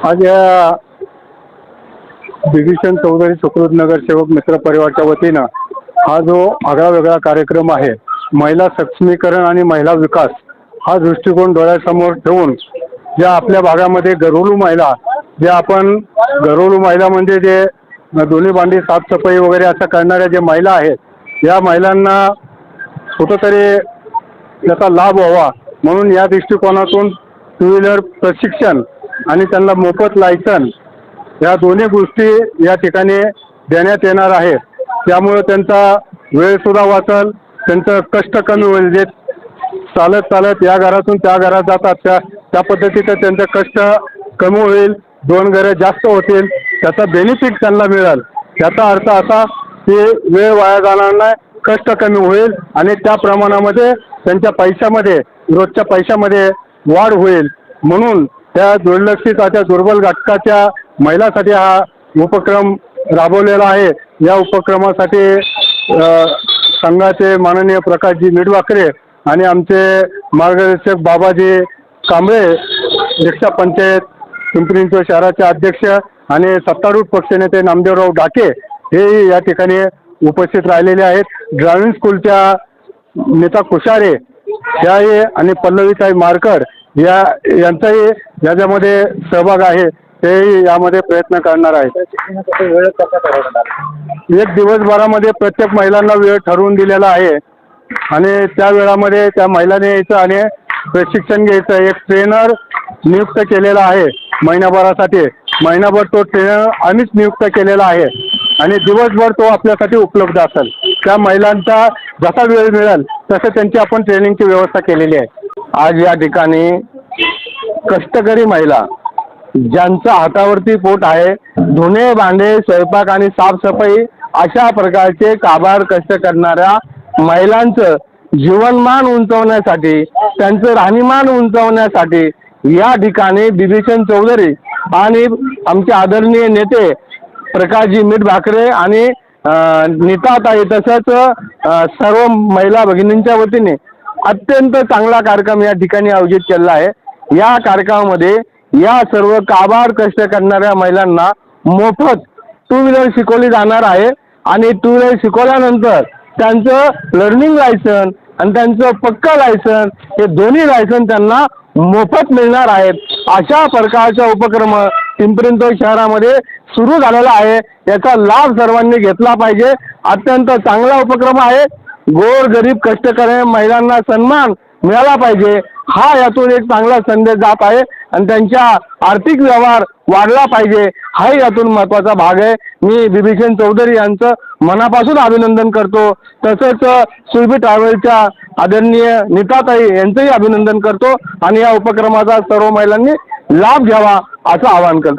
आज या बिभीषण चौधरी सुकृत नगर सेवक मित्र परिवारच्या वतीनं हा जो आगळा वेगळा कार्यक्रम आहे महिला सक्षमीकरण आणि महिला विकास हा दृष्टिकोन डोळ्यासमोर ठेवून ज्या आपल्या भागामध्ये घरोलू महिला जे आपण घरोलू महिला म्हणजे जे दोन्ही भांडी साफसफाई वगैरे असं करणाऱ्या ज्या महिला आहेत या महिलांना कुठंतरी त्याचा लाभ व्हावा म्हणून या दृष्टिकोनातून टू व्हीलर प्रशिक्षण आणि त्यांना मोफत लायसन या दोन्ही गोष्टी या ठिकाणी देण्यात येणार आहेत त्यामुळे त्यांचा वेळसुद्धा वाचल त्यांचं कष्ट कमी होईल. जे चालत चालत या घरातून त्या घरात जातात त्या त्या पद्धतीचं त्यांचं कष्ट कमी होईल दोन घरं जास्त होतील त्याचा बेनिफिट त्यांना मिळेल. त्याचा अर्थ असा की वेळ वाया जाणार नाही कष्ट कमी होईल आणि त्या प्रमाणामध्ये त्यांच्या पैशामध्ये रोजच्या पैशामध्ये वाढ होईल. म्हणून त्या दुर्लक्षित त्या दुर्बल घटकाच्या महिलासाठी हा उपक्रम राबवलेला आहे. या उपक्रमासाठी संघाचे माननीय प्रकाशजी मिडवाकरे आणि आमचे मार्गदर्शक बाबाजी कांबळे रिक्षा पंचायत पिंपरी शहराचे अध्यक्ष आणि सत्तारूढ पक्षनेते नामदेवराव डाके हे या ठिकाणी उपस्थित राहिलेले आहेत. ड्रायव्हिंग स्कूलच्या नेता कुशारे याही आणि पल्लवीताई मारकड या यांचाही याच्यामध्ये सहभाग आहे तेही यामध्ये प्रयत्न करणार आहे वेळ कसा ठरवणार एक दिवसभरामध्ये प्रत्येक महिलांना वेळ ठरवून दिलेला आहे. आणि त्या वेळामध्ये त्या महिलाने यायचं आणि प्रशिक्षण घ्यायचं. एक ट्रेनर नियुक्त केलेला आहे महिनाभरासाठी. महिनाभर तो ट्रेनर आम्हीच नियुक्त केलेला आहे. आणि दिवसभर तो आपल्यासाठी उपलब्ध असेल. त्या महिलांचा जसा वेळ मिळेल तसं त्यांची आपण ट्रेनिंगची व्यवस्था केलेली आहे. आज या ठिकाणी कष्टकरी महिला ज्यांचं हातावरती पोट आहे धुणे भांडे स्वयंपाक आणि साफसफाई अशा प्रकारचे काबार कष्ट करणाऱ्या महिलांचं जीवनमान उंचवण्यासाठी त्यांचं राहणीमान उंचवण्यासाठी या ठिकाणी बिभीषण चौधरी आणि आमचे आदरणीय नेते प्रकाशजी मीठ भाकरे आणि अं, नीताताई तसंच सर्व महिला भगिनींच्या वतीने अत्यंत चांगला कार्यक्रम या ठिकाणी आयोजित केलेला आहे. या कार्यक्रमामध्ये या सर्व काबाड कष्ट करणाऱ्या महिलांना मोफत टू व्हीलर शिकवली जाणार आहे. आणि टू व्हीलर शिकवल्यानंतर त्यांचं लर्निंग लायसन आणि त्यांचं पक्का लायसन हे दोन्ही लायसन त्यांना मोफत मिळणार आहेत. अशा प्रकारचा उपक्रम पिंपरी शहरामध्ये सुरू झालेला आहे. याचा लाभ सर्वांनी घेतला पाहिजे. अत्यंत चांगला उपक्रम आहे. गोर गरीब कष्टकरी महिलांना सन्मान मिळाला पाहिजे. हा यातून एक चांगला संदेश जात आहे आणि त्यांच्या आर्थिक व्यवहार वाढला पाहिजे. हाही यातून महत्त्वाचा भाग आहे. मी बिभीषण चौधरी यांचं मनापासून अभिनंदन करतो. तसंच सुरभी ट्रॅव्हलच्या आदरणीय नीताताई यांचंही अभिनंदन करतो. आणि या उपक्रमाचा सर्व महिलांनी लाभ घ्यावा असं आवाहन करतो.